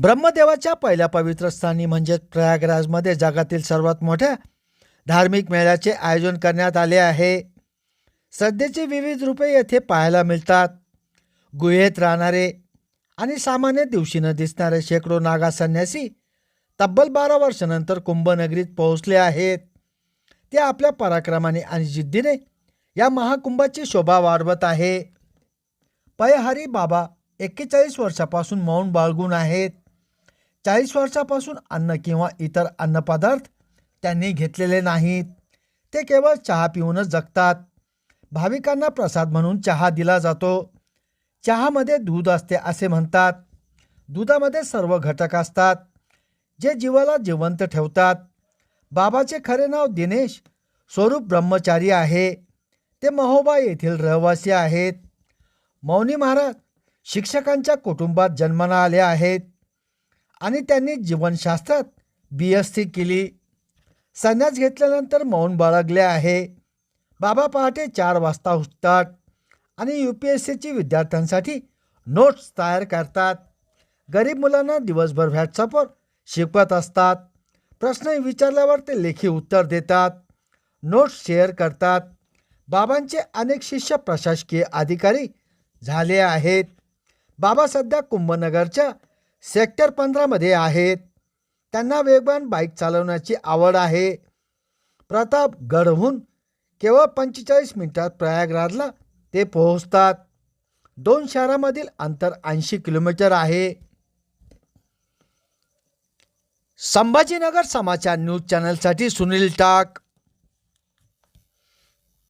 ब्रह्मदेवाच्या पहिल्या पवित्र स्थानी म्हणजेच प्रयागराजमध्ये जगातील सर्वात मोठ्या धार्मिक मेळ्याचे आयोजन करण्यात आले आहे. श्रद्धेची विविध रूपे येथे पाहायला मिळतात. गुहेत राहणारे आणि सामान्य दिवशी न दिसणारे शेकडो नागा संन्यासी तब्बल बारा वर्षानंतर कुंभनगरीत पोहोचले आहेत. ते आपल्या पराक्रमाने आणि जिद्दीने या महाकुंभाची शोभा वाढवत आहे. पयहरी बाबा एक्केचाळीस वर्षापासून मौन बाळगून आहेत. चाळीस वर्षापासून अन्न किंवा इतर अन्नपदार्थ त्यांनी घेतलेले नाहीत. ते केवळ चहा पिऊनच जगतात. भाविकांना प्रसाद म्हणून चहा दिला जातो. चहामध्ये दूध असते असे म्हणतात. दुधामध्ये सर्व घटक असतात जे जीवाला जिवंत ठेवतात. बाबाचे खरे नाव दिनेश स्वरूप ब्रह्मचारी आहे. ते महोबा येथील रहिवासी आहेत. मौनी महाराज शिक्षकांच्या कुटुंबात जन्माला आले आहेत. आणि त्यांनी जीवनशास्त्रात बी एस सी केली. संन्यास घेतल्यानंतर मौन बाळगले आहे. बाबा पहाटे चार वाजता उठतात आणि यू पी एस सीची विद्यार्थ्यांसाठी नोट्स तयार करतात. गरीब मुलांना दिवसभर व्हॉट्सअपवर शिकवत असतात. प्रश्न विचारल्यावर ते लेखी उत्तर देतात. नोट्स शेअर करतात. बाबांचे अनेक शिष्य प्रशासकीय अधिकारी झाले आहेत. बाबा सध्या कुंभनगरच्या सेक्टर पंधरामध्ये आहेत. त्यांना वेगवान बाईक चालवण्याची आवड आहे. प्रतापगडहून केवळ पंचेचाळीस मिनिटात प्रयागराजला ते पोहोचतात. दोन शहरामधील अंतर ऐंशी किलोमीटर आहे. संभाजीनगर समाचार न्यूज चॅनलसाठी सुनील टाक.